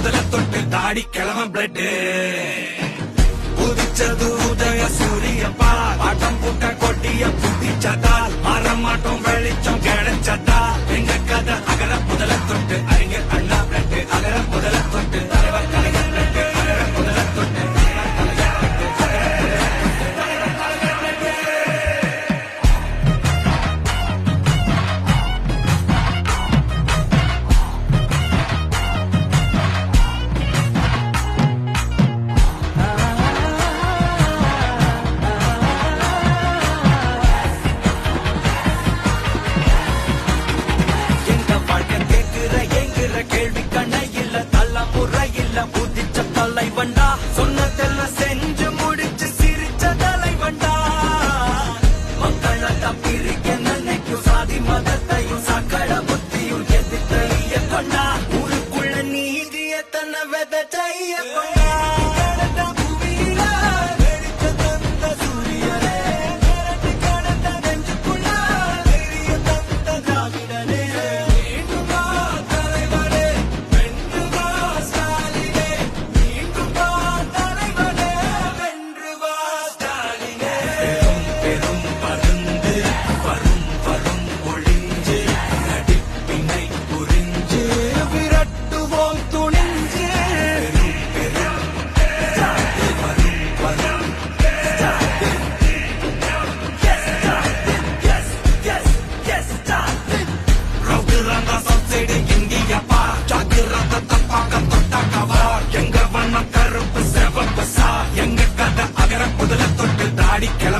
முதல தொட்டு தாடி கிளம்ப பிளட்டு la puta. சைடு இந்திய பார் ஜாக்கிரத தப்பாக்க தொட்டாக்க வார் எங்க வண்ணம் கருப்பு செவப்பு சா. எங்க கதை அகர முதல தொட்டு தாடி கிளம்ப